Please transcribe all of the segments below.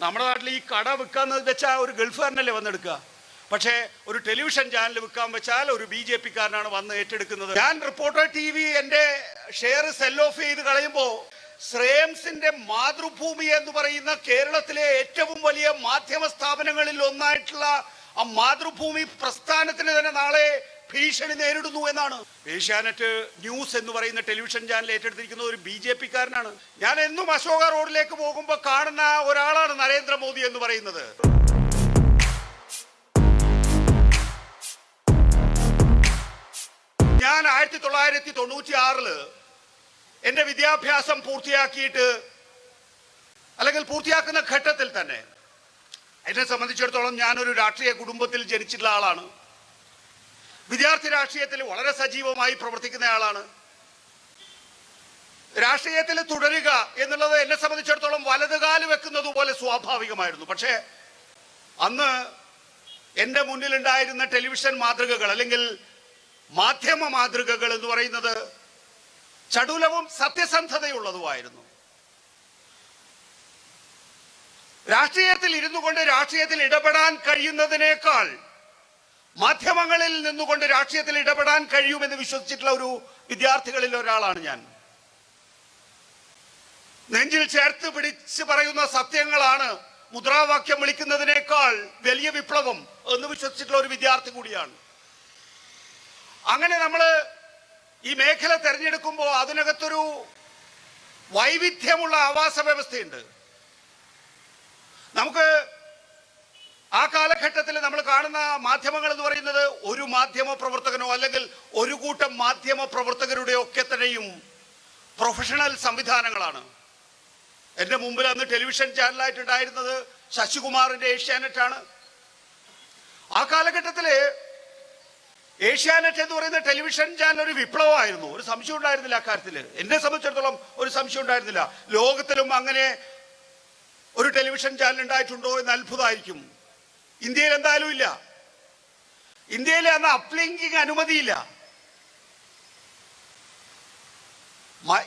നമ്മുടെ നാട്ടിൽ ഈ കട വിൽക്കാന്ന് വെച്ചാൽ ഒരു ഗൾഫുകാരനല്ലേ വന്നെടുക്കുക? പക്ഷേ ഒരു ടെലിവിഷൻ ചാനൽ വിൽക്കാൻ വെച്ചാൽ ഒരു ബി ജെ പിക്കാരനാണ് വന്ന് ഏറ്റെടുക്കുന്നത്. ഞാൻ റിപ്പോർട്ടർ ടി വി എന്റെ ഷെയർ സെൽ ഓഫ് ചെയ്ത് കളയുമ്പോൾ ശ്രേംസിന്റെ മാതൃഭൂമി എന്ന് പറയുന്ന കേരളത്തിലെ ഏറ്റവും വലിയ മാധ്യമ സ്ഥാപനങ്ങളിൽ ഒന്നായിട്ടുള്ള ആ മാതൃഭൂമി പ്രസ്ഥാനത്തിന് തന്നെ നാളെ ഭീഷണി നേരിടുന്നു എന്നാണ്. ഏഷ്യാനെറ്റ് ന്യൂസ് എന്ന് പറയുന്ന ടെലിവിഷൻ ചാനൽ ഏറ്റെടുത്തിരിക്കുന്നത് ഒരു ബി ജെ പിക്കാരനാണ്. ഞാൻ എന്നും അശോക റോഡിലേക്ക് പോകുമ്പോൾ കാണുന്ന ഒരാളാണ് നരേന്ദ്രമോദി എന്ന് പറയുന്നത്. ഞാൻ ആയിരത്തി തൊള്ളായിരത്തി തൊണ്ണൂറ്റി ആറിൽ എന്റെ വിദ്യാഭ്യാസം പൂർത്തിയാക്കിയിട്ട് അല്ലെങ്കിൽ പൂർത്തിയാക്കുന്ന ഘട്ടത്തിൽ തന്നെ. എന്നെ സംബന്ധിച്ചിടത്തോളം ഞാനൊരു രാഷ്ട്രീയ കുടുംബത്തിൽ ജനിച്ചിട്ടുള്ള ആളാണ്. വിദ്യാർത്ഥി രാഷ്ട്രീയത്തിൽ വളരെ സജീവമായി പ്രവർത്തിക്കുന്നയാളാണ് രാഷ്ട്രീയത്തിൽ തുടരുക എന്നുള്ളത് എന്നെ സംബന്ധിച്ചിടത്തോളം വലതുകാൽ വെക്കുന്നത് പോലെ സ്വാഭാവികമായിരുന്നു. പക്ഷേ അന്ന് എന്റെ മുന്നിലുണ്ടായിരുന്ന ടെലിവിഷൻ മാതൃകകൾ അല്ലെങ്കിൽ മാധ്യമ മാതൃകകൾ എന്ന് പറയുന്നത് ചടുലവും സത്യസന്ധതയുള്ളതുമായിരുന്നു. രാഷ്ട്രീയത്തിൽ ഇരുന്നു കൊണ്ട് രാഷ്ട്രീയത്തിൽ ഇടപെടാൻ കഴിയുന്നതിനേക്കാൾ മാധ്യമങ്ങളിൽ നിന്നുകൊണ്ട് രാഷ്ട്രീയത്തിൽ ഇടപെടാൻ കഴിയുമെന്ന് വിശ്വസിച്ചിട്ടുള്ള ഒരു വിദ്യാർത്ഥികളിൽ ഒരാളാണ് ഞാൻ. നെഞ്ചിൽ ചേർത്ത് പിടിച്ച് പറയുന്ന സത്യങ്ങളാണ് മുദ്രാവാക്യം വിളിക്കുന്നതിനേക്കാൾ വലിയ വിപ്ലവം എന്ന് വിശ്വസിച്ചിട്ടുള്ള ഒരു വിദ്യാർത്ഥി കൂടിയാണ്. അങ്ങനെ നമ്മൾ ഈ മേഖല തെരഞ്ഞെടുക്കുമ്പോൾ അതിനകത്തൊരു വൈവിധ്യമുള്ള ആവാസ വ്യവസ്ഥയുണ്ട്. നമുക്ക് ആ കാലഘട്ടത്തിൽ നമ്മൾ കാണുന്ന മാധ്യമങ്ങൾ എന്ന് പറയുന്നത് ഒരു മാധ്യമ പ്രവർത്തകനോ അല്ലെങ്കിൽ ഒരു കൂട്ടം മാധ്യമ പ്രവർത്തകരുടെ ഒക്കെ തന്നെയും പ്രൊഫഷണൽ സംവിധാനങ്ങളാണ്. എന്റെ മുമ്പിൽ അന്ന് ടെലിവിഷൻ ചാനലായിട്ടുണ്ടായിരുന്നത് ഏഷ്യാനെറ്റ് ആണ്. ആ കാലഘട്ടത്തിൽ ഏഷ്യാനെറ്റ് എന്ന് പറയുന്ന ടെലിവിഷൻ ചാനൽ ഒരു വിപ്ലവമായിരുന്നു. ഒരു സംശയം ഉണ്ടായിരുന്നില്ല അക്കാര്യത്തിൽ എന്നെ സംബന്ധിച്ചിടത്തോളം ഒരു സംശയം ഉണ്ടായിരുന്നില്ല. ലോകത്തിലും അങ്ങനെ ഒരു ടെലിവിഷൻ ചാനൽ ഉണ്ടായിട്ടുണ്ടോ എന്ന് അത്ഭുതമായിരിക്കും. ഇന്ത്യയിൽ എന്തായാലും ഇല്ല. ഇന്ത്യയിൽ അന്ന് അപ്ലിങ്കിങ് അനുമതിയില്ല.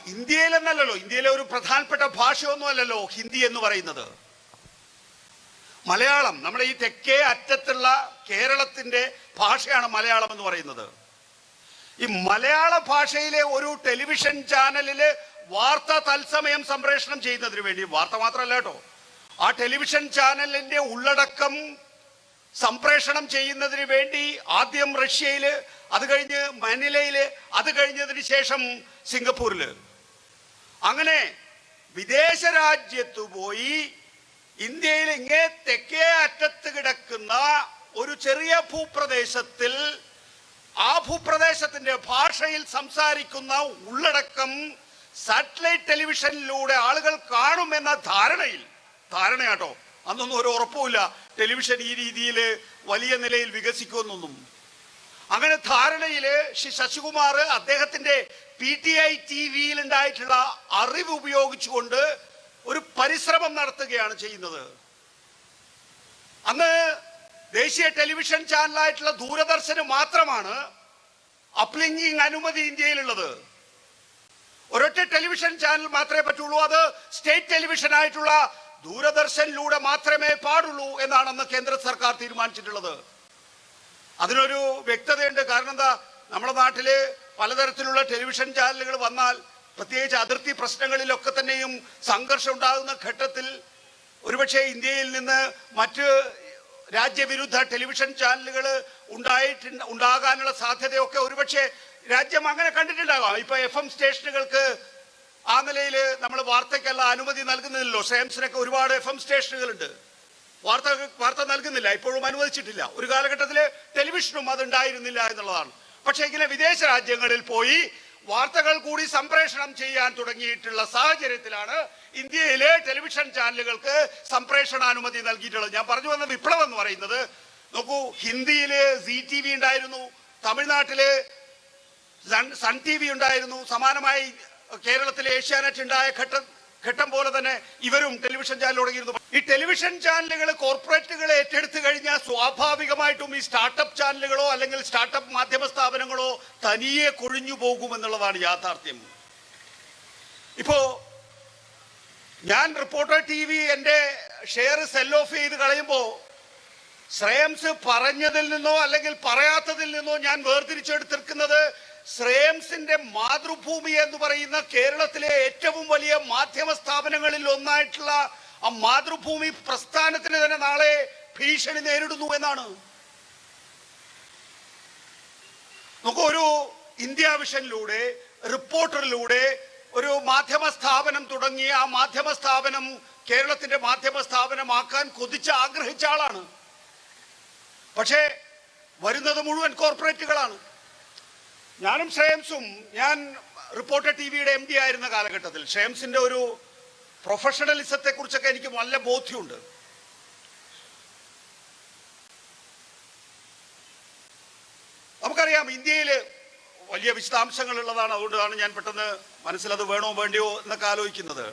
ഇന്ത്യയിലെന്നല്ലല്ലോ ഇന്ത്യയിലെ ഒരു പ്രധാനപ്പെട്ട ഭാഷയൊന്നും അല്ലല്ലോ ഹിന്ദി എന്ന് പറയുന്നത്. മലയാളം നമ്മുടെ ഈ തെക്കേ അറ്റത്തുള്ള കേരളത്തിന്റെ ഭാഷയാണ് മലയാളം എന്ന് പറയുന്നത്. ഈ മലയാള ഭാഷയിലെ ഒരു ടെലിവിഷൻ ചാനലിൽ വാർത്ത തത്സമയം സംപ്രേഷണം ചെയ്യുന്നതിന് വേണ്ടി വാർത്ത മാത്രമല്ല കേട്ടോ ആ ടെലിവിഷൻ ചാനലിന്റെ ഉള്ളടക്കം സംപ്രേഷണം ചെയ്യുന്നതിന് വേണ്ടി ആദ്യം റഷ്യയിൽ അത് കഴിഞ്ഞ് മനിലയിൽ അത് കഴിഞ്ഞതിന് ശേഷം സിംഗപ്പൂരിൽ അങ്ങനെ വിദേശ രാജ്യത്തു പോയി ഇന്ത്യയിൽ ഇങ്ങേ തെക്കേ അറ്റത്ത് കിടക്കുന്ന ഒരു ചെറിയ ഭൂപ്രദേശത്തിൽ ആ ഭൂപ്രദേശത്തിന്റെ ഭാഷയിൽ സംസാരിക്കുന്ന ഉള്ളടക്കം സാറ്റലൈറ്റ് ടെലിവിഷനിലൂടെ ആളുകൾ കാണുമെന്ന ധാരണയിൽ ധാരണയാട്ടോ. അന്നൊന്നും ഒരു ഉറപ്പുമില്ല. ടെലിവിഷൻ ഈ രീതിയിൽ വലിയ നിലയിൽ വികസിക്കുമെന്നൊന്നും. അങ്ങനെ ധാരണയിൽ ശ്രീ ശശികുമാർ അദ്ദേഹത്തിന്റെ പി ടി ഐ ടി വിയിൽ ഉണ്ടായിട്ടുള്ള അറിവ് ഉപയോഗിച്ചുകൊണ്ട് ഒരു പരിശ്രമം നടത്തുകയാണ് ചെയ്യുന്നത്. അന്ന് ദേശീയ ടെലിവിഷൻ ചാനലായിട്ടുള്ള ദൂരദർശന് മാത്രമാണ് അപ്ലിങ്കിങ് അനുമതി ഇന്ത്യയിലുള്ളത്. ഒരൊറ്റ ടെലിവിഷൻ ചാനൽ മാത്രമേ പറ്റുള്ളൂ. അത് സ്റ്റേറ്റ് ടെലിവിഷൻ ആയിട്ടുള്ള ദൂരദർശനിലൂടെ മാത്രമേ പാടുള്ളൂ എന്നാണ് അന്ന് കേന്ദ്ര സർക്കാർ തീരുമാനിച്ചിട്ടുള്ളത്. അതിനൊരു വ്യക്തതയുണ്ട്. കാരണം എന്താ? നമ്മുടെ നാട്ടിൽ പലതരത്തിലുള്ള ടെലിവിഷൻ ചാനലുകൾ വന്നാൽ പ്രത്യേകിച്ച് അതിർത്തി പ്രശ്നങ്ങളിലൊക്കെ തന്നെയും സംഘർഷം ഉണ്ടാകുന്ന ഘട്ടത്തിൽ ഒരുപക്ഷെ ഇന്ത്യയിൽ നിന്ന് മറ്റ് രാജ്യവിരുദ്ധ ടെലിവിഷൻ ചാനലുകൾ ഉണ്ടായിട്ട് ഉണ്ടാകാനുള്ള സാധ്യതയൊക്കെ ഒരുപക്ഷെ രാജ്യം അങ്ങനെ കണ്ടിട്ടുണ്ടാകാം. ഇപ്പൊ എഫ് എം സ്റ്റേഷനുകൾക്ക് ആ നിലയിൽ നമ്മൾ വാർത്തയ്ക്കല്ല അനുമതി നൽകുന്നില്ലല്ലോ. സയൻസിനൊക്കെ ഒരുപാട് എഫ് എം സ്റ്റേഷനുകളുണ്ട്. വാർത്ത വാർത്ത നൽകുന്നില്ല. ഇപ്പോഴും അനുവദിച്ചിട്ടില്ല. ഒരു കാലഘട്ടത്തിൽ ടെലിവിഷനും അതുണ്ടായിരുന്നില്ല എന്നുള്ളതാണ്. പക്ഷേ ഇങ്ങനെ വിദേശ രാജ്യങ്ങളിൽ പോയി വാർത്തകൾ കൂടി സംപ്രേഷണം ചെയ്യാൻ തുടങ്ങിയിട്ടുള്ള സാഹചര്യത്തിലാണ് ഇന്ത്യയിലെ ടെലിവിഷൻ ചാനലുകൾക്ക് സംപ്രേഷണാനുമതി നൽകിയിട്ടുള്ളത്. ഞാൻ പറഞ്ഞു വന്ന വിപ്ലവം എന്ന് പറയുന്നത് നോക്കൂ ഹിന്ദിയിൽ സി ടി വി ഉണ്ടായിരുന്നു തമിഴ്നാട്ടിൽ സൺ ടി വി ഉണ്ടായിരുന്നു സമാനമായി കേരളത്തിലെ ഏഷ്യാനെറ്റ് ഉണ്ടായ ഘട്ടം ഘട്ടം പോലെ തന്നെ ഇവരും ടെലിവിഷൻ ചാനൽ തുടങ്ങിയിരുന്നു. ഈ ടെലിവിഷൻ ചാനലുകൾ കോർപ്പറേറ്റുകൾ ഏറ്റെടുത്തു കഴിഞ്ഞാൽ സ്വാഭാവികമായിട്ടും ഈ സ്റ്റാർട്ടപ്പ് ചാനലുകളോ അല്ലെങ്കിൽ സ്റ്റാർട്ടപ്പ് മാധ്യമ സ്ഥാപനങ്ങളോ തനിയെ കൊഴിഞ്ഞു പോകുമെന്നുള്ളതാണ് യാഥാർത്ഥ്യം. ഇപ്പോ ഞാൻ റിപ്പോർട്ടർ ടി വി എന്റെ ഷെയർ സെൽ ഓഫ് ചെയ്ത് കളയുമ്പോൾ ശ്രേയംസ് പറഞ്ഞതിൽ നിന്നോ അല്ലെങ്കിൽ പറയാത്തതിൽ നിന്നോ ഞാൻ വേർതിരിച്ചെടുത്തിരിക്കുന്നത് ശ്രേയംസിന്റെ മാതൃഭൂമി എന്ന് പറയുന്ന കേരളത്തിലെ ഏറ്റവും വലിയ മാധ്യമ സ്ഥാപനങ്ങളിൽ ഒന്നായിട്ടുള്ള ആ മാതൃഭൂമി പ്രസ്ഥാനത്തിന് തന്നെ നാളെ ഭീഷണി നേരിടുന്നു എന്നാണ്. നമുക്ക് ഒരു ഇന്ത്യ വിഷനിലൂടെ റിപ്പോർട്ടറിലൂടെ ഒരു മാധ്യമ സ്ഥാപനം തുടങ്ങി ആ മാധ്യമ സ്ഥാപനം കേരളത്തിന്റെ മാധ്യമ സ്ഥാപനമാക്കാൻ കൊതിച്ച് ആഗ്രഹിച്ച ആളാണ്. പക്ഷേ വരുന്നത് മുഴുവൻ കോർപ്പറേറ്റുകളാണ്. ഞാനും ഷേംസും ഞാൻ റിപ്പോർട്ടർ ടി വിയുടെ എം ഡി ആയിരുന്ന കാലഘട്ടത്തിൽ ഷേംസിന്റെ ഒരു പ്രൊഫഷണലിസത്തെ കുറിച്ചൊക്കെ എനിക്ക് നല്ല ബോധ്യമുണ്ട്. നമുക്കറിയാം ഇന്ത്യയിൽ വലിയ വിശദാംശങ്ങൾ ഉള്ളതാണ് അതുകൊണ്ടാണ് ഞാൻ പെട്ടെന്ന് മനസ്സിലത് വേണോ വേണ്ടിയോ എന്നൊക്കെ ആലോചിക്കുന്നത്.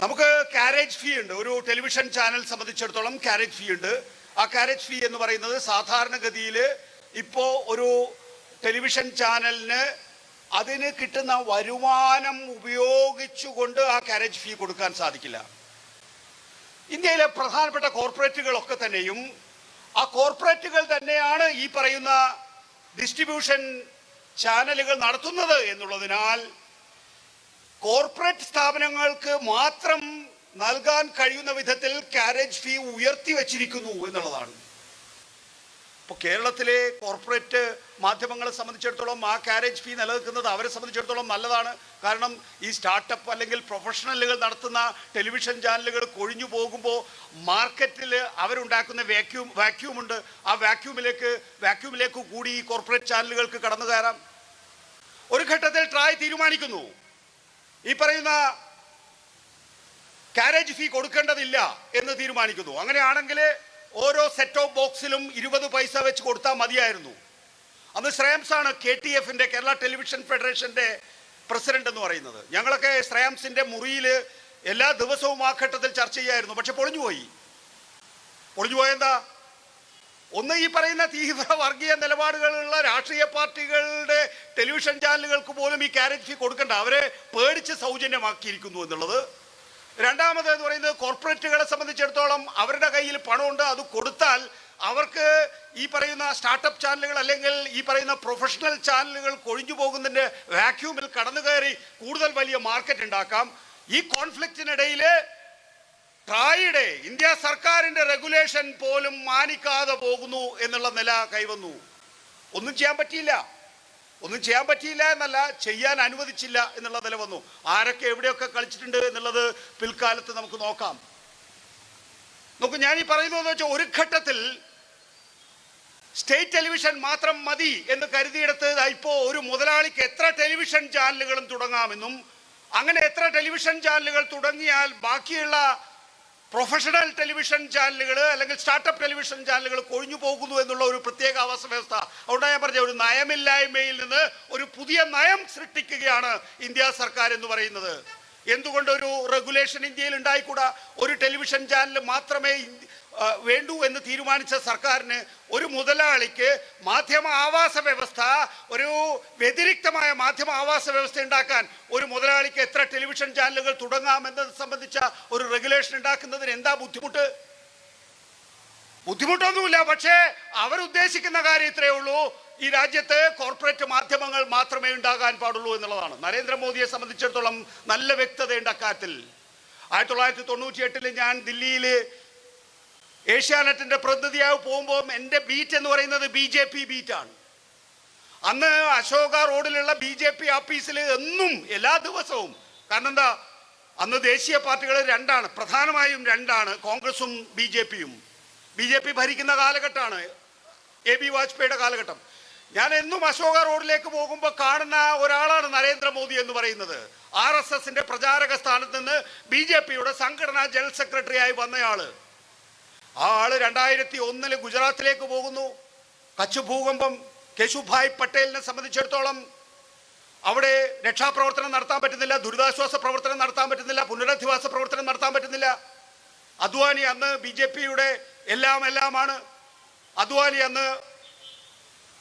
നമുക്ക് കാരേജ് ഫീ ഉണ്ട് ഒരു ടെലിവിഷൻ ചാനൽ സംബന്ധിച്ചിടത്തോളം കാരേജ് ഫീ ഉണ്ട്. ആ കാരേജ് ഫീ എന്ന് പറയുന്നത് സാധാരണഗതിയിൽ ഇപ്പോൾ ഒരു ടെലിവിഷൻ ചാനലിന് അതിന് കിട്ടുന്ന വരുമാനം ഉപയോഗിച്ചുകൊണ്ട് ആ കാരേജ് ഫീ കൊടുക്കാൻ സാധിക്കില്ല. ഇന്ത്യയിലെ പ്രധാനപ്പെട്ട കോർപ്പറേറ്റുകളൊക്കെ തന്നെയും ആ കോർപ്പറേറ്റുകൾ തന്നെയാണ് ഈ പറയുന്ന ഡിസ്ട്രിബ്യൂഷൻ ചാനലുകൾ നടത്തുന്നത് എന്നുള്ളതിനാൽ കോർപ്പറേറ്റ് സ്ഥാപനങ്ങൾക്ക് മാത്രം നൽകാൻ കഴിയുന്ന വിധത്തിൽ കാരേജ് ഫീ ഉയർത്തി വച്ചിരിക്കുന്നു എന്നുള്ളതാണ്. ഇപ്പോൾ കേരളത്തിലെ കോർപ്പറേറ്റ് മാധ്യമങ്ങളെ സംബന്ധിച്ചിടത്തോളം ആ കാരേജ് ഫീ നിലനിൽക്കുന്നത് അവരെ സംബന്ധിച്ചിടത്തോളം നല്ലതാണ്. കാരണം ഈ സ്റ്റാർട്ടപ്പ് അല്ലെങ്കിൽ പ്രൊഫഷണലുകൾ നടത്തുന്ന ടെലിവിഷൻ ചാനലുകൾ കൊഴിഞ്ഞു പോകുമ്പോൾ മാർക്കറ്റിൽ അവരുണ്ടാക്കുന്ന വാക്യൂം വാക്യൂം ഉണ്ട്. ആ വാക്യൂമിലേക്ക് വാക്യൂമിലേക്ക് കൂടി ഈ കോർപ്പറേറ്റ് ചാനലുകൾക്ക് കടന്നു കയറാം. ഒരു ഘട്ടത്തിൽ ട്രായ് തീരുമാനിക്കുന്നു. ഈ പറയുന്ന കാരേജ് ഫീ കൊടുക്കേണ്ടതില്ല എന്ന് തീരുമാനിക്കുന്നു. അങ്ങനെയാണെങ്കിൽ ഓരോ സെറ്റ് ഓഫ് ബോക്സിലും ഇരുപത് പൈസ വെച്ച് കൊടുത്താൽ മതിയായിരുന്നു. അന്ന് ശ്രേയംസ് ആണ് കെ ടി എഫിന്റെ കേരള ടെലിവിഷൻ ഫെഡറേഷന്റെ പ്രസിഡന്റ് എന്ന് പറയുന്നത്. ഞങ്ങളൊക്കെ ശ്രേയംസിന്റെ മുറിയിൽ എല്ലാ ദിവസവും ആ ഘട്ടത്തിൽ ചർച്ച ചെയ്യായിരുന്നു. പക്ഷെ പൊളിഞ്ഞുപോയി പൊളിഞ്ഞുപോയെന്താ ഒന്ന് ഈ പറയുന്ന തീവ്ര വർഗീയ നിലപാടുകളുള്ള രാഷ്ട്രീയ പാർട്ടികളുടെ ടെലിവിഷൻ ചാനലുകൾക്ക് പോലും ഈ കാരേജ് ഫീ കൊടുക്കണ്ട. അവരെ പേടിച്ച് സൗജന്യമാക്കിയിരിക്കുന്നു എന്നുള്ളത് രണ്ടാമത് എന്ന് പറയുന്നത് കോർപ്പറേറ്റുകളെ സംബന്ധിച്ചിടത്തോളം അവരുടെ കയ്യിൽ പണമുണ്ട് അത് കൊടുത്താൽ അവർക്ക് ഈ പറയുന്ന സ്റ്റാർട്ടപ്പ് ചാനലുകൾ അല്ലെങ്കിൽ ഈ പറയുന്ന പ്രൊഫഷണൽ ചാനലുകൾ കൊഴിഞ്ഞു പോകുന്നതിന്റെ വാക്യൂമിൽ കടന്നു കയറി കൂടുതൽ വലിയ മാർക്കറ്റ് ഉണ്ടാക്കാം. ഈ കോൺഫ്ലിക്റ്റിനിടയിൽ ട്രായിയുടെ ഇന്ത്യ സർക്കാരിന്റെ റെഗുലേഷൻ പോലും മാനിക്കാതെ പോകുന്നു എന്നുള്ള നില കൈവന്നു. ഒന്നും ചെയ്യാൻ പറ്റിയില്ല. ഒന്നും ചെയ്യാൻ പറ്റിയില്ല എന്നല്ല ചെയ്യാൻ അനുവദിച്ചില്ല എന്നുള്ള നില വന്നു. ആരൊക്കെ എവിടെയൊക്കെ കളിച്ചിട്ടുണ്ട് എന്നുള്ളത് പിൽക്കാലത്ത് നമുക്ക് നോക്കാം. നോക്കൂ ഞാൻ ഈ പറയുന്നത് വെച്ചാൽ ഒരു ഘട്ടത്തിൽ സ്റ്റേറ്റ് ടെലിവിഷൻ മാത്രം മതി എന്ന് കരുതിയെടുത്ത് ഇപ്പോൾ ഒരു മുതലാളിക്ക് എത്ര ടെലിവിഷൻ ചാനലുകളും തുടങ്ങാമെന്നും അങ്ങനെ എത്ര ടെലിവിഷൻ ചാനലുകൾ തുടങ്ങിയാൽ ബാക്കിയുള്ള പ്രൊഫഷണൽ ടെലിവിഷൻ ചാനലുകൾ അല്ലെങ്കിൽ സ്റ്റാർട്ടപ്പ് ടെലിവിഷൻ ചാനലുകൾ കൊഴിഞ്ഞു പോകുന്നു എന്നുള്ള ഒരു പ്രത്യേക അവസ്ഥ വ്യവസ്ഥ. അതുകൊണ്ടാണ് ഞാൻ പറഞ്ഞ ഒരു നയമില്ലായ്മയിൽ നിന്ന് ഒരു പുതിയ നയം സൃഷ്ടിക്കുകയാണ് ഇന്ത്യ സർക്കാർ എന്ന് പറയുന്നത്. എന്തുകൊണ്ട് ഒരു റെഗുലേഷൻ ഇന്ത്യയിൽ ഉണ്ടായിക്കൂടാ? ഒരു ടെലിവിഷൻ ചാനൽ മാത്രമേ വേണ്ടൂ എന്ന് തീരുമാനിച്ച സർക്കാരിന് ഒരു മുതലാളിക്ക് മാധ്യമ ആവാസ വ്യവസ്ഥ ഒരു വ്യതിരിക്തമായ മാധ്യമ ആവാസ വ്യവസ്ഥ ഉണ്ടാക്കാൻ ഒരു മുതലാളിക്ക് എത്ര ടെലിവിഷൻ ചാനലുകൾ തുടങ്ങാമെന്നത് സംബന്ധിച്ച ഒരു റെഗുലേഷൻ ഉണ്ടാക്കുന്നതിന് എന്താ ബുദ്ധിമുട്ട്? ബുദ്ധിമുട്ടൊന്നുമില്ല പക്ഷേ അവരുദ്ദേശിക്കുന്ന കാര്യം ഇത്രയേ ഉള്ളൂ. ഈ രാജ്യത്ത് കോർപ്പറേറ്റ് മാധ്യമങ്ങൾ മാത്രമേ ഉണ്ടാകാൻ പാടുള്ളൂ എന്നുള്ളതാണ്. നരേന്ദ്രമോദിയെ സംബന്ധിച്ചിടത്തോളം നല്ല വ്യക്തതയുണ്ട് അക്കാര്യത്തിൽ. ആയിരത്തി തൊള്ളായിരത്തി തൊണ്ണൂറ്റി എട്ടിൽ ഞാൻ ദില്ലിയിൽ ഏഷ്യാനെറ്റിന്റെ പ്രതിനിധിയായി പോകുമ്പോൾ എന്റെ ബീറ്റ് എന്ന് പറയുന്നത് ബി ജെ പി ബീറ്റാണ് അന്ന് അശോക റോഡിലുള്ള ബി ജെ പി ഓഫീസിൽ എന്നും എല്ലാ ദിവസവും കാരണം എന്താ അന്ന് ദേശീയ പാർട്ടികൾ രണ്ടാണ് പ്രധാനമായും രണ്ടാണ് കോൺഗ്രസും ബി ജെ പിയും ബി ജെ പി ഭരിക്കുന്ന കാലഘട്ടമാണ് എ ബി വാജ്പേയിയുടെ കാലഘട്ടം. ഞാൻ എന്നും അശോക റോഡിലേക്ക് പോകുമ്പോൾ കാണുന്ന ഒരാളാണ് നരേന്ദ്രമോദി എന്ന് പറയുന്നത്. ആർ എസ് എസിന്റെ പ്രചാരക സ്ഥാനത്ത് നിന്ന് ബി ജെ പിയുടെ സംഘടനാ ജനറൽ സെക്രട്ടറിയായി വന്നയാൾ. ആൾ രണ്ടായിരത്തി ഒന്നിൽ ഗുജറാത്തിലേക്ക് പോകുന്നു. കച്ച് ഭൂകമ്പം കേശുഭായ് പട്ടേലിനെ സംബന്ധിച്ചിടത്തോളം അവിടെ രക്ഷാപ്രവർത്തനം നടത്താൻ പറ്റുന്നില്ല ദുരിതാശ്വാസ പ്രവർത്തനം നടത്താൻ പറ്റുന്നില്ല പുനരധിവാസ പ്രവർത്തനം നടത്താൻ പറ്റുന്നില്ല. അദ്വാനി അന്ന് ബി ജെ പിയുടെ എല്ലാം എല്ലാമാണ് അദ്വാനി അന്ന്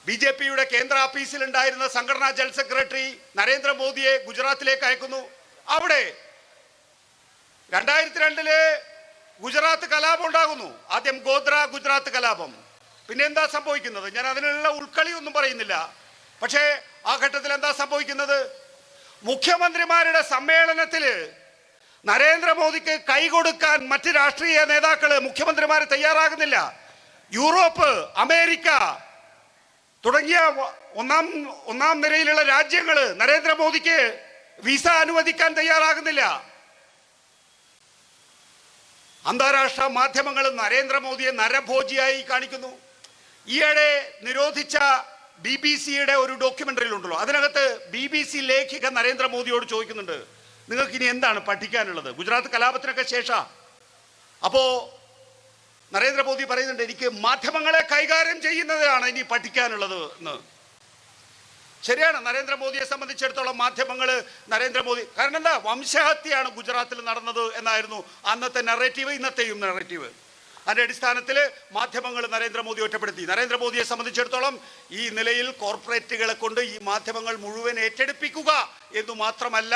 ബി ജെ പിയുടെ കേന്ദ്ര ഓഫീസിൽ ഉണ്ടായിരുന്ന സംഘടനാ ജനറൽ സെക്രട്ടറി നരേന്ദ്രമോദിയെ ഗുജറാത്തിലേക്ക് അയക്കുന്നു. അവിടെ രണ്ടായിരത്തി രണ്ടിൽ ഗുജറാത്ത് കലാപം ഉണ്ടാകുന്നു. ആദ്യം ഗോത്ര ഗുജറാത്ത് കലാപം. പിന്നെ എന്താ സംഭവിക്കുന്നത്? ഞാൻ അതിനുള്ള ഉൾക്കളി ഒന്നും പറയുന്നില്ല. പക്ഷേ ആ ഘട്ടത്തിൽ എന്താ സംഭവിക്കുന്നത്? മുഖ്യമന്ത്രിമാരുടെ സമ്മേളനത്തിൽ നരേന്ദ്രമോദിക്ക് കൈകൊടുക്കാൻ മറ്റ് രാഷ്ട്രീയ നേതാക്കൾ മുഖ്യമന്ത്രിമാർ തയ്യാറാകുന്നില്ല. യൂറോപ്പ് അമേരിക്ക തുടങ്ങിയ ഒന്നാം ഒന്നാം നിരയിലുള്ള രാജ്യങ്ങൾ നരേന്ദ്രമോദിക്ക് വിസ അനുവദിക്കാൻ തയ്യാറാകുന്നില്ല. അന്താരാഷ്ട്ര മാധ്യമങ്ങൾ നരേന്ദ്രമോദിയെ നരഭോജിയായി കാണിക്കുന്നു. ഈയിടെ നിരോധിച്ച ബി ബി സിയുടെ ഒരു ഡോക്യുമെന്ററിയിൽ ഉണ്ടല്ലോ അതിനകത്ത് ബി ബി സി ലേഖിക നരേന്ദ്രമോദിയോട് ചോദിക്കുന്നുണ്ട്. നിങ്ങൾക്ക് ഇനി എന്താണ് പഠിക്കാനുള്ളത്? ഗുജറാത്ത് കലാപത്തിനൊക്കെ ശേഷം? അപ്പോൾ നരേന്ദ്രമോദി പറയുന്നുണ്ട് എനിക്ക് മാധ്യമങ്ങളെ കൈകാര്യം ചെയ്യുന്നതാണ് ഇനി പഠിക്കാനുള്ളത് എന്ന്. ശരിയാണ്. നരേന്ദ്രമോദിയെ സംബന്ധിച്ചിടത്തോളം മാധ്യമങ്ങൾ നരേന്ദ്രമോദി കാരണം എന്താ? വംശഹത്യയാണ് ഗുജറാത്തിൽ നടന്നത് എന്നായിരുന്നു അന്നത്തെ നെറേറ്റീവ് ഇന്നത്തെയും നെറേറ്റീവ് അതിന്റെ അടിസ്ഥാനത്തിൽ മാധ്യമങ്ങൾ നരേന്ദ്രമോദി ഒറ്റപ്പെടുത്തി. നരേന്ദ്രമോദിയെ സംബന്ധിച്ചിടത്തോളം ഈ നിലയിൽ കോർപ്പറേറ്റുകളെ കൊണ്ട് ഈ മാധ്യമങ്ങൾ മുഴുവൻ ഏറ്റെടുപ്പിക്കുക എന്നു മാത്രമല്ല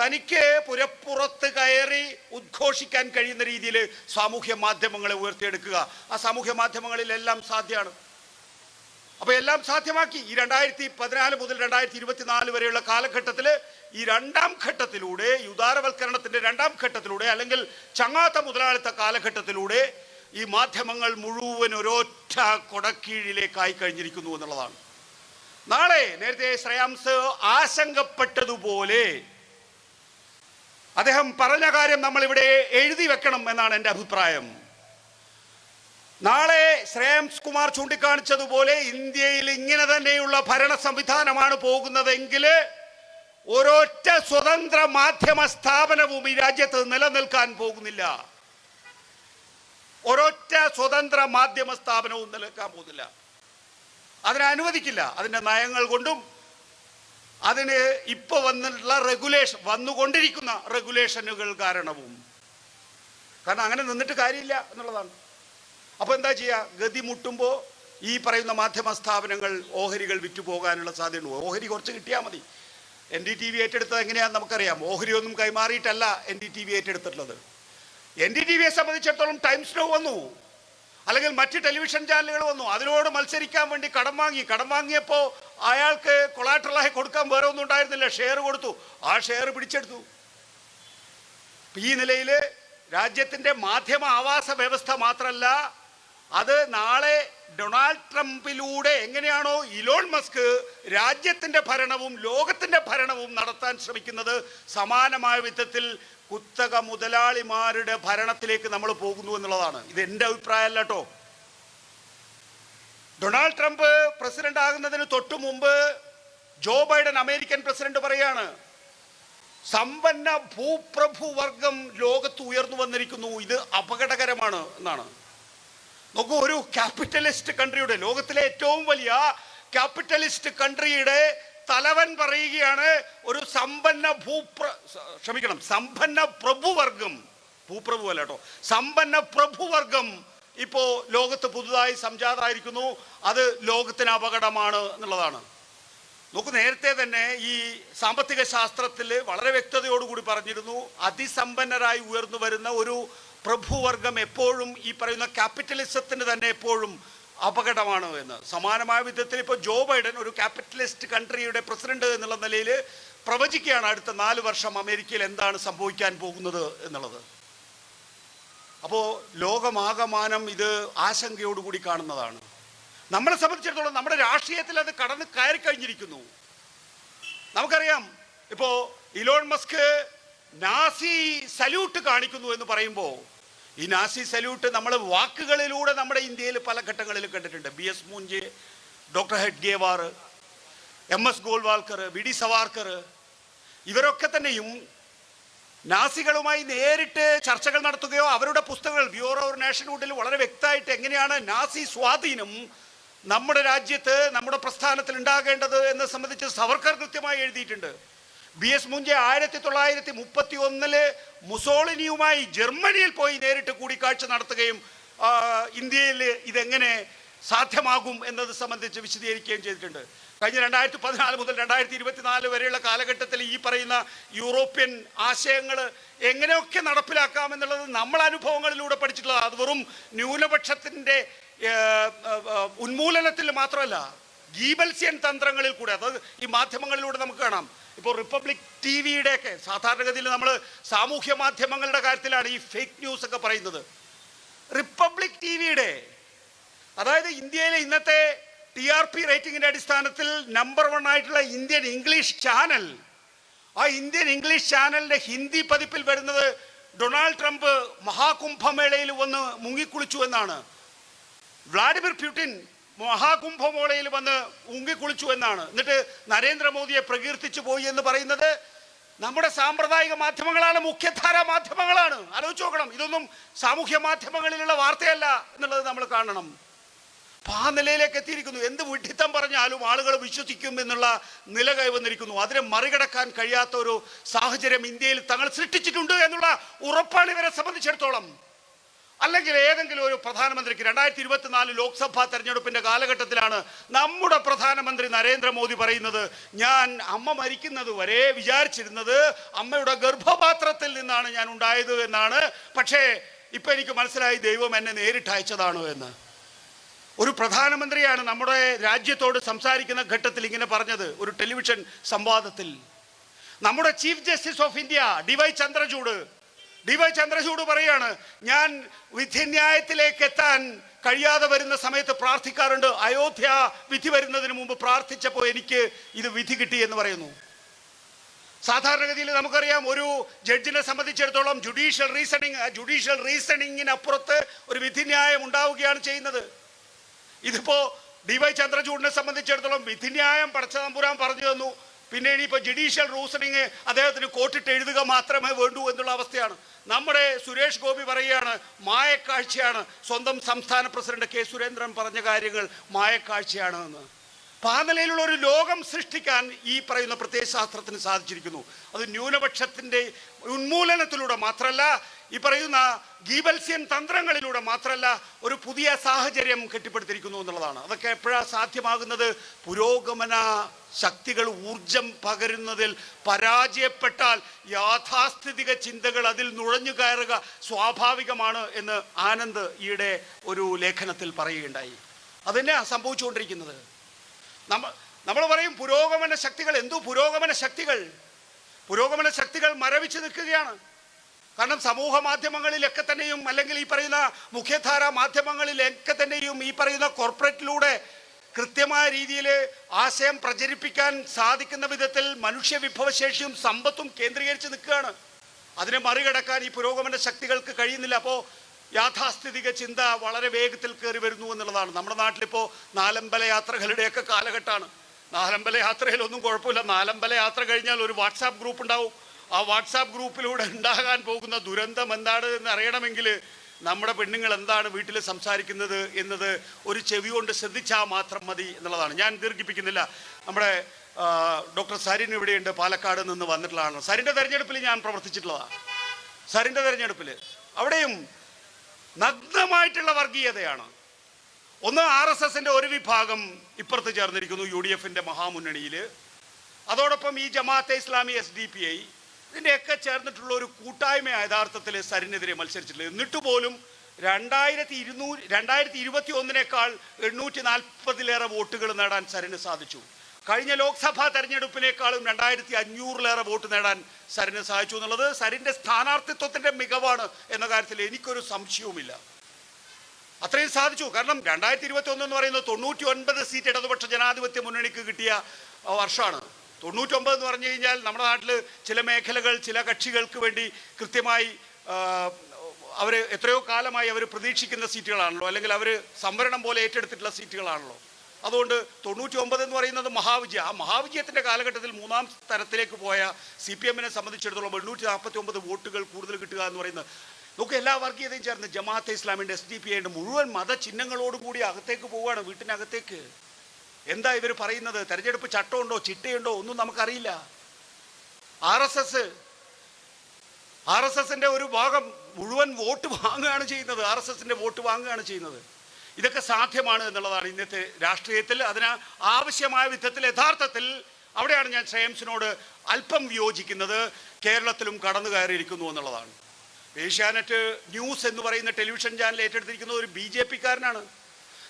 തനിക്ക് പുരപ്പുറത്ത് കയറി ഉദ്ഘോഷിക്കാൻ കഴിയുന്ന രീതിയിൽ സാമൂഹ്യ മാധ്യമങ്ങളെ ഉയർത്തിയെടുക്കുക. ആ സാമൂഹ്യ മാധ്യമങ്ങളിലെല്ലാം സാധ്യമാണ്. അപ്പൊ എല്ലാം സാധ്യമാക്കി. ഈ രണ്ടായിരത്തി പതിനാല് മുതൽ രണ്ടായിരത്തി ഇരുപത്തിനാല് വരെയുള്ള കാലഘട്ടത്തിൽ ഈ രണ്ടാം ഘട്ടത്തിലൂടെ ഈ ഉദാരവൽക്കരണത്തിന്റെ രണ്ടാം ഘട്ടത്തിലൂടെ അല്ലെങ്കിൽ ചങ്ങാത്ത മുതലാളിത്ത കാലഘട്ടത്തിലൂടെ ഈ മാധ്യമങ്ങൾ മുഴുവൻ ഒരൊറ്റ കൊടക്കീഴിലേക്കായി കഴിഞ്ഞിരിക്കുന്നു എന്നുള്ളതാണ്. നാളെ നേരത്തെ ശ്രേയാംസ് ആശങ്കപ്പെട്ടതുപോലെ അദ്ദേഹം പറഞ്ഞ കാര്യം നമ്മൾ ഇവിടെ എഴുതി വെക്കണം എന്നാണ് എന്റെ അഭിപ്രായം. നാളെ ശ്രേയംസ് കുമാർ ചൂണ്ടിക്കാണിച്ചതുപോലെ ഇന്ത്യയിൽ ഇങ്ങനെ തന്നെയുള്ള ഭരണ സംവിധാനമാണ് പോകുന്നതെങ്കിൽ ഒരൊറ്റ സ്വതന്ത്ര മാധ്യമ സ്ഥാപനവും ഈ രാജ്യത്ത് നിലനിൽക്കാൻ പോകുന്നില്ല. ഒരൊറ്റ സ്വതന്ത്ര മാധ്യമ സ്ഥാപനവും നിലനിൽക്കാൻ പോകുന്നില്ല. അതിനെ അനുവദിക്കില്ല. അതിന്റെ നയങ്ങൾ കൊണ്ടും അതിന് ഇപ്പോൾ വന്നിട്ടുള്ള റെഗുലേഷൻ വന്നുകൊണ്ടിരിക്കുന്ന റെഗുലേഷനുകൾ കാരണവും. കാരണം അങ്ങനെ നിന്നിട്ട് കാര്യമില്ല എന്നുള്ളതാണ്. അപ്പോൾ എന്താ ചെയ്യുക ഗതി മുട്ടുമ്പോൾ ഈ പറയുന്ന മാധ്യമ സ്ഥാപനങ്ങൾ ഓഹരികൾ വിറ്റുപോകാനുള്ള സാധ്യതയുണ്ട്. ഓഹരി കുറച്ച് കിട്ടിയാൽ മതി. എൻ ഡി ടി വി ഏറ്റെടുത്തത് എങ്ങനെയാണെന്ന് നമുക്കറിയാം. ഓഹരി ഒന്നും കൈമാറിയിട്ടല്ല എൻ ഡി ടി വി ഏറ്റെടുത്തിട്ടുള്ളത്. എൻ ഡി ടി വിയെ സംബന്ധിച്ചിടത്തോളം ടൈംസ് നോ വന്നു. അല്ലെങ്കിൽ മറ്റ് ടെലിവിഷൻ ചാനലുകൾ വന്നു. അതിനോട് മത്സരിക്കാൻ വേണ്ടി കടം വാങ്ങി. കടം വാങ്ങിയപ്പോൾ അയാൾക്ക് കൊളാട്രലായി കൊടുക്കാൻ വേറെ ഒന്നും ഉണ്ടായിരുന്നില്ല. ഷെയർ കൊടുത്തു. ആ ഷെയർ പിടിച്ചെടുത്തു. ഈ നിലയിൽ രാജ്യത്തിന്റെ മാധ്യമ ആവാസ വ്യവസ്ഥ മാത്രമല്ല അത് നാളെ ഡൊണാൾഡ് ട്രംപിലൂടെ എങ്ങനെയാണോ ഇലോൺ മസ്ക് രാജ്യത്തിന്റെ ഭരണവും ലോകത്തിന്റെ ഭരണവും നടത്താൻ ശ്രമിക്കുന്നത് സമാനമായ വിധത്തിൽ കുത്തക മുതലാളിമാരുടെ ഭരണത്തിലേക്ക് നമ്മൾ പോകുന്നു എന്നുള്ളതാണ്. ഇത് എന്റെ അഭിപ്രായമല്ല കേട്ടോ. ഡൊണാൾഡ് ട്രംപ് പ്രസിഡന്റ് ആകുന്നതിന് തൊട്ടു മുമ്പ് ജോ ബൈഡൻ അമേരിക്കൻ പ്രസിഡന്റ് പറയാണ് സമ്പന്ന ഭൂപ്രഭു വർഗം ലോകത്ത് ഉയർന്നു വന്നിരിക്കുന്നു. ഇത് അപകടകരമാണ് എന്നാണ്. നോക്കൂ ഒരു ക്യാപിറ്റലിസ്റ്റ് കൺട്രിയുടെ ലോകത്തിലെ ഏറ്റവും വലിയ ക്യാപിറ്റലിസ്റ്റ് കൺട്രിയുടെ തലവൻ പറയുകയാണ് ഒരു സമ്പന്ന ഭൂപ്ര ക്ഷമിക്കണം സമ്പന്ന പ്രഭുവർഗം. ഭൂപ്രഭു അല്ല കേട്ടോ. സമ്പന്ന പ്രഭുവർഗം ഇപ്പോ ലോകത്ത് പുതുതായി സംജാതായിരിക്കുന്നു അത് ലോകത്തിന് അപകടമാണ് എന്നുള്ളതാണ്. നോക്കൂ നേരത്തെ തന്നെ ഈ സാമ്പത്തിക ശാസ്ത്രത്തിൽ വളരെ വ്യക്തതയോടുകൂടി പറഞ്ഞിരുന്നു അതിസമ്പന്നരായി ഉയർന്നു വരുന്ന ഒരു പ്രഭുവർഗം എപ്പോഴും ഈ പറയുന്ന ക്യാപിറ്റലിസത്തിന് തന്നെ എപ്പോഴും അപകടമാണ് എന്ന്. സമാനമായ വിധത്തിൽ ഇപ്പോൾ ജോ ബൈഡൻ ഒരു ക്യാപിറ്റലിസ്റ്റ് കൺട്രിയുടെ പ്രസിഡന്റ് എന്നുള്ള നിലയിൽ പ്രവചിക്കുകയാണ് അടുത്ത നാല് വർഷം അമേരിക്കയിൽ എന്താണ് സംഭവിക്കാൻ പോകുന്നത് എന്നുള്ളത്. അപ്പോൾ ലോകമാകമാനം ഇത് ആശങ്കയോടുകൂടി കാണുന്നതാണ്. നമ്മളെ സംബന്ധിച്ചിടത്തോളം നമ്മുടെ രാഷ്ട്രീയത്തിൽ അത് കടന്ന് കയറി കഴിഞ്ഞിരിക്കുന്നു നമുക്കറിയാം ഇപ്പോൾ ഇലോൺ മസ്ക് നാസി സല്യൂട്ട് കാണിക്കുന്നു എന്ന് പറയുമ്പോൾ ഈ നാസി സല്യൂട്ട് നമ്മൾ വാക്കുകളിലൂടെ നമ്മുടെ ഇന്ത്യയിൽ പല ഘട്ടങ്ങളിൽ കണ്ടിട്ടുണ്ട്. B S Moonje doctor Hedgewar M S Golwalkar V D Savarkar ഇവരൊക്കെ തന്നെയും നാസികളുമായി നേരിട്ട് ചർച്ചകൾ നടത്തുകയോ അവരുടെ പുസ്തകങ്ങൾ ബ്യൂറോ ഓഫ് നാഷൻഹുഡിൽ വളരെ വ്യക്തമായിട്ട് എങ്ങനെയാണ് നാസി സ്വാധീനം നമ്മുടെ രാജ്യത്ത് നമ്മുടെ പ്രസ്ഥാനത്തിൽ ഉണ്ടാകേണ്ടത് എന്ന് സംബന്ധിച്ച് സവർക്കർ കൃത്യമായി എഴുതിയിട്ടുണ്ട്. ബി എസ് മുഞ്ചെ ആയിരത്തി തൊള്ളായിരത്തി മുപ്പത്തി ഒന്നിൽ മുസോളിനിയുമായി ജർമ്മനിയിൽ പോയി നേരിട്ട് കൂടിക്കാഴ്ച നടത്തുകയും ഇന്ത്യയിൽ ഇതെങ്ങനെ സാധ്യമാകും എന്നത് സംബന്ധിച്ച് വിശദീകരിക്കുകയും ചെയ്തിട്ടുണ്ട്. കഴിഞ്ഞ രണ്ടായിരത്തി പതിനാല് മുതൽ രണ്ടായിരത്തി ഇരുപത്തിനാല് വരെയുള്ള കാലഘട്ടത്തിൽ ഈ പറയുന്ന യൂറോപ്യൻ ആശയങ്ങൾ എങ്ങനെയൊക്കെ നടപ്പിലാക്കാം എന്നുള്ളത് നമ്മൾ അനുഭവങ്ങളിലൂടെ പഠിച്ചിട്ടുള്ളത് അത് വെറും ന്യൂനപക്ഷത്തിന്റെ ഉന്മൂലനത്തിൽ മാത്രമല്ല ഗീബൽസ്യൻ തന്ത്രങ്ങളിൽ കൂടെ അത് ഈ മാധ്യമങ്ങളിലൂടെ നമുക്ക് കാണാം. ഇപ്പോൾ റിപ്പബ്ലിക് ടി വിയുടെയൊക്കെ സാധാരണഗതിയിൽ നമ്മൾ സാമൂഹ്യ മാധ്യമങ്ങളുടെ കാര്യത്തിലാണ് ഈ ഫേക്ക് ന്യൂസ് ഒക്കെ പറയുന്നത്. റിപ്പബ്ലിക് ടി വിയുടെ അതായത് ഇന്ത്യയിലെ ഇന്നത്തെ ടി ആർ പി റേറ്റിംഗിന്റെ അടിസ്ഥാനത്തിൽ നമ്പർ വൺ ആയിട്ടുള്ള ഇന്ത്യൻ ഇംഗ്ലീഷ് ചാനൽ ആ ഇന്ത്യൻ ഇംഗ്ലീഷ് ചാനലിന്റെ ഹിന്ദി പതിപ്പിൽ വരുന്നത് ഡൊണാൾഡ് ട്രംപ് മഹാകുംഭമേളയിൽ വന്ന് മുങ്ങിക്കുളിച്ചു എന്നാണ്. വ്ളാഡിമിർ പ്യൂട്ടിൻ മഹാകുംഭമേളയിൽ വന്ന് ഉങ്ങിക്കുളിച്ചു എന്നാണ്. എന്നിട്ട് നരേന്ദ്രമോദിയെ പ്രകീർത്തിച്ചു പോയി എന്ന് പറയുന്നത് നമ്മുടെ സാമ്പ്രദായിക മാധ്യമങ്ങളാണ് മുഖ്യധാര മാധ്യമങ്ങളാണ്. ആലോചിച്ച് നോക്കണം. ഇതൊന്നും സാമൂഹ്യ മാധ്യമങ്ങളിലുള്ള വാർത്തയല്ല എന്നുള്ളത് നമ്മൾ കാണണം. അപ്പൊ ആ നിലയിലേക്ക് എത്തിയിരിക്കുന്നു. എന്ത് വിഡിത്തം പറഞ്ഞാലും ആളുകൾ വിശ്വസിക്കും എന്നുള്ള നില കൈവന്നിരിക്കുന്നു. അതിനെ മറികടക്കാൻ കഴിയാത്ത ഒരു സാഹചര്യം ഇന്ത്യയിൽ തങ്ങൾ സൃഷ്ടിച്ചിട്ടുണ്ട് എന്നുള്ള ഉറപ്പാണ് ഇവരെ സംബന്ധിച്ചിടത്തോളം. അല്ലെങ്കിൽ ഏതെങ്കിലും ഒരു പ്രധാനമന്ത്രിക്ക് രണ്ടായിരത്തി ഇരുപത്തിനാല് ലോക്സഭാ തെരഞ്ഞെടുപ്പിന്റെ കാലഘട്ടത്തിലാണ് നമ്മുടെ പ്രധാനമന്ത്രി നരേന്ദ്രമോദി പറയുന്നത് ഞാൻ അമ്മ മരിക്കുന്നത് വരെ വിചാരിച്ചിരുന്നത് അമ്മയുടെ ഗർഭപാത്രത്തിൽ നിന്നാണ് ഞാൻ ഉണ്ടായത് എന്നാണ്. പക്ഷേ ഇപ്പൊ എനിക്ക് മനസ്സിലായി ദൈവം എന്നെ നേരിട്ട് അയച്ചതാണോ എന്ന്. ഒരു പ്രധാനമന്ത്രിയാണ് നമ്മുടെ രാജ്യത്തോട് സംസാരിക്കുന്ന ഘട്ടത്തിൽ ഇങ്ങനെ പറഞ്ഞത് ഒരു ടെലിവിഷൻ സംവാദത്തിൽ. നമ്മുടെ chief justice of India D Y Chandrachud D Y Chandrachud പറയാണ് ഞാൻ വിധിന്യായത്തിലേക്ക് എത്താൻ കഴിയാതെ വരുന്ന സമയത്ത് പ്രാർത്ഥിക്കാറുണ്ട്. അയോധ്യ വിധി വരുന്നതിന് മുമ്പ് പ്രാർത്ഥിച്ചപ്പോൾ എനിക്ക് ഇത് വിധി കിട്ടി എന്ന് പറയുന്നു. സാധാരണഗതിയിൽ നമുക്കറിയാം ഒരു ജഡ്ജിനെ സംബന്ധിച്ചിടത്തോളം ജുഡീഷ്യൽ റീസണിങ് ജുഡീഷ്യൽ റീസണിങ്ങിനപ്പുറത്ത് ഒരു വിധിന്യായം ഉണ്ടാവുകയാണ് ചെയ്യുന്നത്. ഇതിപ്പോൾ ഡി വൈ ചന്ദ്രചൂഡിനെ സംബന്ധിച്ചിടത്തോളം വിധിന്യായം പടച്ചതമ്പുരാൻ പറഞ്ഞു തന്നു. പിന്നെ ഇനിയിപ്പോൾ ജുഡീഷ്യൽ റൂസണിങ് അദ്ദേഹത്തിന് കോട്ടിട്ട് എഴുതുക മാത്രമേ വേണ്ടൂ എന്നുള്ള അവസ്ഥയാണ്. നമ്മുടെ സുരേഷ് ഗോപി പറയുകയാണ് മായക്കാഴ്ചയാണ്. സ്വന്തം സംസ്ഥാന പ്രസിഡന്റ് കെ സുരേന്ദ്രൻ പറഞ്ഞ കാര്യങ്ങൾ മായക്കാഴ്ചയാണ് എന്ന്. പാതലയിലുള്ള ഒരു ലോകം സൃഷ്ടിക്കാൻ ഈ പറയുന്ന പ്രത്യയശാസ്ത്രത്തിന് സാധിച്ചിരിക്കുന്നു. അത് ന്യൂനപക്ഷത്തിന്റെ ഉന്മൂലനത്തിലൂടെ മാത്രമല്ല ഈ പറയുന്ന ഗീബൽസ്യൻ തന്ത്രങ്ങളിലൂടെ മാത്രമല്ല ഒരു പുതിയ സാഹചര്യം കെട്ടിപ്പടുത്തിരിക്കുന്നു എന്നുള്ളതാണ്. അതൊക്കെ എപ്പോഴാണ് സാധ്യമാകുന്നത്? പുരോഗമന ശക്തികൾ ഊർജം പകരുന്നതിൽ പരാജയപ്പെട്ടാൽ യാഥാസ്ഥിതിക ചിന്തകൾ അതിൽ നുഴഞ്ഞു കയറുക സ്വാഭാവികമാണ് എന്ന് ആനന്ദ് ഈയിടെ ഒരു ലേഖനത്തിൽ പറയുകയുണ്ടായി. അതന്നെയാണ് സംഭവിച്ചുകൊണ്ടിരിക്കുന്നത്? നമ്മ നമ്മൾ പറയും പുരോഗമന ശക്തികൾ. എന്തോ പുരോഗമന ശക്തികൾ? പുരോഗമന ശക്തികൾ മരവിച്ച് നിൽക്കുകയാണ്. കാരണം സമൂഹ മാധ്യമങ്ങളിലൊക്കെ തന്നെയും അല്ലെങ്കിൽ ഈ പറയുന്ന മുഖ്യധാര മാധ്യമങ്ങളിലൊക്കെ തന്നെയും ഈ പറയുന്ന കോർപ്പറേറ്റിലൂടെ കൃത്യമായ രീതിയിൽ ആശയം പ്രചരിപ്പിക്കാൻ സാധിക്കുന്ന വിധത്തിൽ മനുഷ്യ വിഭവശേഷിയും സമ്പത്തും കേന്ദ്രീകരിച്ച് നിൽക്കുകയാണ്. അതിനെ മറികടക്കാൻ ഈ പുരോഗമന ശക്തികൾക്ക് കഴിയുന്നില്ല. അപ്പോൾ യാഥാസ്ഥിതിക ചിന്ത വളരെ വേഗത്തിൽ കയറി വരുന്നു എന്നുള്ളതാണ്. നമ്മുടെ നാട്ടിലിപ്പോൾ നാലമ്പല യാത്രകളുടെയൊക്കെ കാലഘട്ടമാണ്. നാലമ്പല യാത്രയിലൊന്നും കുഴപ്പമില്ല. നാലമ്പല യാത്ര കഴിഞ്ഞാൽ ഒരു വാട്സാപ്പ് ഗ്രൂപ്പ് ഉണ്ടാവും. ആ വാട്സാപ്പ് ഗ്രൂപ്പിലൂടെ ഉണ്ടാകാൻ പോകുന്ന ദുരന്തം എന്താണ് എന്ന് അറിയണമെങ്കിൽ നമ്മുടെ പെണ്ണുങ്ങൾ എന്താണ് വീട്ടിൽ സംസാരിക്കുന്നത് എന്നത് ഒരു ചെവി കൊണ്ട് ശ്രദ്ധിച്ചാൽ മാത്രം മതി എന്നുള്ളതാണ്. ഞാൻ ദീർഘിപ്പിക്കുന്നില്ല. നമ്മുടെ ഡോക്ടർ സരിൻ ഇവിടെയുണ്ട്. പാലക്കാട് നിന്ന് വന്നിട്ടുള്ളതാണ്. സരിന്റെ തെരഞ്ഞെടുപ്പിൽ ഞാൻ പ്രവർത്തിച്ചിട്ടുള്ളതാണ് സരിന്റെ തെരഞ്ഞെടുപ്പിൽ അവിടെയും നഗ്നമായിട്ടുള്ള വർഗീയതയാണ്. ഒന്ന് ആർ എസ് എസിന്റെ ഒരു വിഭാഗം ഇപ്പുറത്ത് ചേർന്നിരിക്കുന്നു യു ഡി എഫിന്റെ മഹാമുന്നണിയിൽ. അതോടൊപ്പം ഈ Jamaat-e Islami S D P I ഇതിന്റെയൊക്കെ ചേർന്നിട്ടുള്ള ഒരു കൂട്ടായ്മ യഥാർത്ഥത്തിൽ സരിനെതിരെ മത്സരിച്ചിട്ടുള്ളത് എന്നിട്ട് പോലും രണ്ടായിരത്തി ഇരുന്നൂറ് രണ്ടായിരത്തി ഇരുപത്തി ഒന്നിനേക്കാൾ എണ്ണൂറ്റി നാൽപ്പതിലേറെ വോട്ടുകൾ നേടാൻ സരിന് സാധിച്ചു. കഴിഞ്ഞ ലോക്സഭാ തെരഞ്ഞെടുപ്പിനേക്കാളും രണ്ടായിരത്തി അഞ്ഞൂറിലേറെ വോട്ട് നേടാൻ സരിന് സാധിച്ചു എന്നുള്ളത് സരിന്റെ സ്ഥാനാർത്ഥിത്വത്തിന്റെ മികവാണ് എന്ന കാര്യത്തിൽ എനിക്കൊരു സംശയവുമില്ല. അത്രയും സാധിച്ചു. കാരണം രണ്ടായിരത്തി ഇരുപത്തി ഒന്ന് എന്ന് പറയുന്നത് തൊണ്ണൂറ്റി ഒൻപത് സീറ്റ് ഇടതുപക്ഷ ജനാധിപത്യ മുന്നണിക്ക് കിട്ടിയ വർഷമാണ്. തൊണ്ണൂറ്റി ഒമ്പത് എന്ന് പറഞ്ഞു കഴിഞ്ഞാൽ നമ്മുടെ നാട്ടിൽ ചില മേഖലകൾ ചില കക്ഷികൾക്ക് വേണ്ടി കൃത്യമായി അവർ എത്രയോ കാലമായി അവർ പ്രതീക്ഷിക്കുന്ന സീറ്റുകളാണല്ലോ. അല്ലെങ്കിൽ അവർ സംവരണം പോലെ ഏറ്റെടുത്തിട്ടുള്ള സീറ്റുകളാണല്ലോ. അതുകൊണ്ട് തൊണ്ണൂറ്റി ഒമ്പത് എന്ന് പറയുന്നത് മഹാവിജയ. ആ മഹാവിജയത്തിന്റെ കാലഘട്ടത്തിൽ മൂന്നാം തരത്തിലേക്ക് പോയ സി പി എമ്മിനെ സംബന്ധിച്ചിടത്തോളം എണ്ണൂറ്റി നാൽപ്പത്തി ഒമ്പത് വോട്ടുകൾ കൂടുതൽ കിട്ടുക എന്ന് പറയുന്നത് നമുക്ക് എല്ലാ വർഗീയതയും ചേർന്ന് ജമാഅത്തെ ഇസ്ലാമിന്റെ എസ് ഡി പി ഐയുടെ മുഴുവൻ മതചിഹ്നങ്ങളോടുകൂടി അകത്തേക്ക് പോവുകയാണ് വീട്ടിനകത്തേക്ക്. എന്താ ഇവർ പറയുന്നത്? തെരഞ്ഞെടുപ്പ് ചട്ടമുണ്ടോ ചിട്ടയുണ്ടോ ഒന്നും നമുക്കറിയില്ല. R S S R S എസിന്റെ ഒരു ഭാഗം മുഴുവൻ വോട്ട് വാങ്ങുകയാണ് ചെയ്യുന്നത്. ആർ എസ് എസിന്റെ വോട്ട് വാങ്ങുകയാണ് ചെയ്യുന്നത്. ഇതൊക്കെ സാധ്യമാണ് എന്നുള്ളതാണ് ഇന്നത്തെ രാഷ്ട്രീയത്തിൽ. അതിന് ആവശ്യമായ വിധത്തിൽ യഥാർത്ഥത്തിൽ അവിടെയാണ് ഞാൻ ശ്രേയംസിനോട് അല്പം വിയോജിക്കുന്നത്. കേരളത്തിലും കടന്നു കയറിയിരിക്കുന്നു എന്നുള്ളതാണ്. ഏഷ്യാനെറ്റ് ന്യൂസ് എന്ന് പറയുന്ന ടെലിവിഷൻ ചാനൽ ഏറ്റെടുത്തിരിക്കുന്നത് ഒരു ബി ജെ പിക്കാരനാണ്.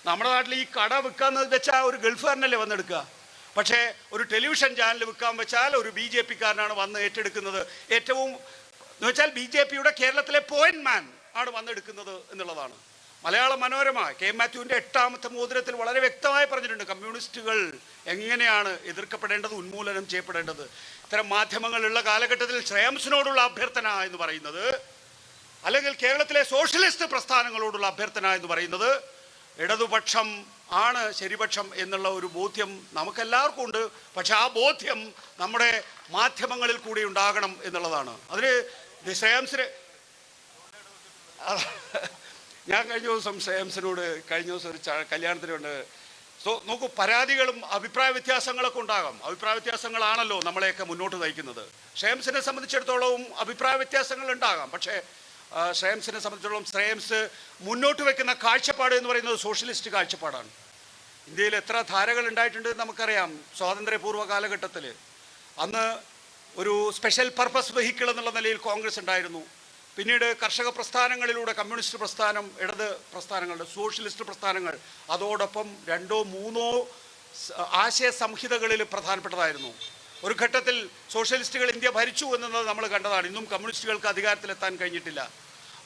നമ്മുടെ നാട്ടിൽ ഈ കട വിൽക്കാന്ന് വെച്ചാൽ ഒരു ഗൾഫുകാരനല്ലേ വന്നെടുക്കുക? പക്ഷേ ഒരു ടെലിവിഷൻ ചാനൽ വിൽക്കാൻ വെച്ചാൽ ഒരു ബി ജെ പിക്കാരനാണ് വന്ന് ഏറ്റെടുക്കുന്നത്. ഏറ്റവും എന്ന് വെച്ചാൽ ബി ജെ പിയുടെ കേരളത്തിലെ പോയിന്റ് മാൻ ആണ് വന്നെടുക്കുന്നത് എന്നുള്ളതാണ്. മലയാള മനോരമ കെ മാത്യുവിന്റെ എട്ടാമത്തെ മോതിരത്തിൽ വളരെ വ്യക്തമായി പറഞ്ഞിട്ടുണ്ട് കമ്മ്യൂണിസ്റ്റുകൾ എങ്ങനെയാണ് എതിർക്കപ്പെടേണ്ടത് ഉന്മൂലനം ചെയ്യപ്പെടേണ്ടത്. ഇത്തരം മാധ്യമങ്ങളുള്ള കാലഘട്ടത്തിൽ ശ്രേയംസിനോടുള്ള അഭ്യർത്ഥന എന്ന് പറയുന്നത് അല്ലെങ്കിൽ കേരളത്തിലെ സോഷ്യലിസ്റ്റ് പ്രസ്ഥാനങ്ങളോടുള്ള അഭ്യർത്ഥന എന്ന് പറയുന്നത് ഇടതുപക്ഷം ആണ് ശരിപക്ഷം എന്നുള്ള ഒരു ബോധ്യം നമുക്കെല്ലാവർക്കും ഉണ്ട് പക്ഷെ ആ ബോധ്യം നമ്മുടെ മാധ്യമങ്ങളിൽ കൂടി ഉണ്ടാകണം എന്നുള്ളതാണ്. അതിന് ശ്രേയാംസിന് ഞാൻ കഴിഞ്ഞ ദിവസം ശ്രേയംസിനോട് കഴിഞ്ഞ ദിവസം ഒരു കല്യാണത്തിനുണ്ട് സോ നോക്കൂ പരാതികളും അഭിപ്രായ വ്യത്യാസങ്ങളൊക്കെ ഉണ്ടാകാം. അഭിപ്രായ വ്യത്യാസങ്ങളാണല്ലോ നമ്മളെയൊക്കെ മുന്നോട്ട് നയിക്കുന്നത്. ശ്രേയംസിനെ സംബന്ധിച്ചിടത്തോളവും അഭിപ്രായ വ്യത്യാസങ്ങൾ ഉണ്ടാകാം പക്ഷേ ആ, ശ്രേയംസിനെ സംബന്ധിച്ചിടത്തോളം ശ്രേയംസ് മുന്നോട്ട് വെക്കുന്ന കാഴ്ചപ്പാട് എന്ന് പറയുന്നത് സോഷ്യലിസ്റ്റ് കാഴ്ചപ്പാടാണ്. ഇന്ത്യയിൽ എത്ര ധാരകൾ ഉണ്ടായിട്ടുണ്ട് നമുക്കറിയാം സ്വാതന്ത്ര്യപൂർവ കാലഘട്ടത്തിൽ. അന്ന് ഒരു സ്പെഷ്യൽ പർപ്പസ് വെഹിക്കിൾ എന്നുള്ള നിലയിൽ കോൺഗ്രസ് ഉണ്ടായിരുന്നു. പിന്നീട് കർഷക പ്രസ്ഥാനങ്ങളിലൂടെ കമ്മ്യൂണിസ്റ്റ് പ്രസ്ഥാനം ഇടത് പ്രസ്ഥാനങ്ങളുടെ സോഷ്യലിസ്റ്റ് പ്രസ്ഥാനങ്ങൾ അതോടൊപ്പം രണ്ടോ മൂന്നോ ആശയ സംഹിതകളിൽ പ്രധാനപ്പെട്ടതായിരുന്നു. ഒരു ഘട്ടത്തിൽ സോഷ്യലിസ്റ്റുകൾ ഇന്ത്യ ഭരിച്ചു എന്നുള്ളത് നമ്മൾ കണ്ടതാണ്. ഇന്നും കമ്മ്യൂണിസ്റ്റുകൾക്ക് അധികാരത്തിലെത്താൻ കഴിഞ്ഞിട്ടില്ല.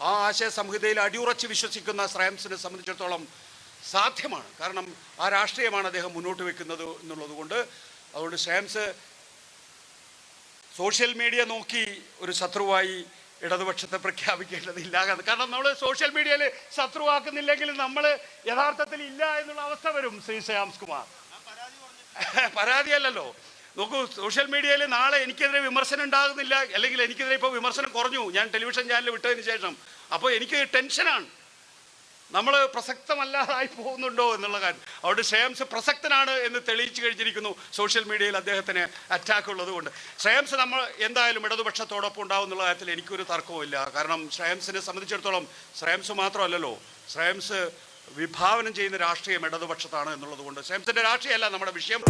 ആ ആശയ സംഹിതയിൽ അടിയുറച്ച് വിശ്വസിക്കുന്ന ശ്രേയംസിനെ സംബന്ധിച്ചിടത്തോളം സാധ്യമാണ്. കാരണം ആ രാഷ്ട്രീയമാണ് അദ്ദേഹം മുന്നോട്ട് വെക്കുന്നത് എന്നുള്ളത് കൊണ്ട് അതുകൊണ്ട് ശ്രേയംസ് സോഷ്യൽ മീഡിയ നോക്കി ഒരു ശത്രുവായി ഇടതുപക്ഷത്തെ പ്രഖ്യാപിക്കേണ്ടതില്ല. കാരണം നമ്മൾ സോഷ്യൽ മീഡിയയിൽ ശത്രുവാക്കുന്നില്ലെങ്കിൽ നമ്മൾ യഥാർത്ഥത്തിൽ ഇല്ല എന്നുള്ള അവസ്ഥ വരും ശ്രീ ശ്യാംസ് കുമാർ. പരാതിയല്ലല്ലോ. നോക്കൂ സോഷ്യൽ മീഡിയയിൽ നാളെ എനിക്കെതിരെ വിമർശനം ഉണ്ടാകുന്നില്ല. അല്ലെങ്കിൽ എനിക്കെതിരെ ഇപ്പോൾ വിമർശനം കുറഞ്ഞു. ഞാൻ ടെലിവിഷൻ ചാനൽ വിട്ടതിന് ശേഷം. അപ്പോൾ എനിക്ക് ടെൻഷനാണ് നമ്മൾ പ്രസക്തമല്ലാതായി പോകുന്നുണ്ടോ എന്നുള്ള കാര്യം. അവിടെ ശ്രേയംസ് പ്രസക്തനാണ് എന്ന് തെളിയിച്ചു കഴിഞ്ഞിരിക്കുന്നു സോഷ്യൽ മീഡിയയിൽ അദ്ദേഹത്തിന് അറ്റാക്ക് ഉള്ളത് കൊണ്ട്. ശ്രേയംസ് നമ്മൾ എന്തായാലും ഇടതുപക്ഷത്തോടൊപ്പം ഉണ്ടാവും എന്നുള്ള കാര്യത്തിൽ എനിക്കൊരു തർക്കവുമില്ല കാരണം ശ്രേയംസിനെ സംബന്ധിച്ചിടത്തോളം ശ്രേയംസ് മാത്രമല്ലല്ലോ. ശ്രേയംസ് വിഭാവനം ചെയ്യുന്ന രാഷ്ട്രീയം ഇടതുപക്ഷത്താണ് എന്നുള്ളത് കൊണ്ട്. ശ്രേയംസിന്റെ രാഷ്ട്രീയമല്ല നമ്മുടെ വിഷയം.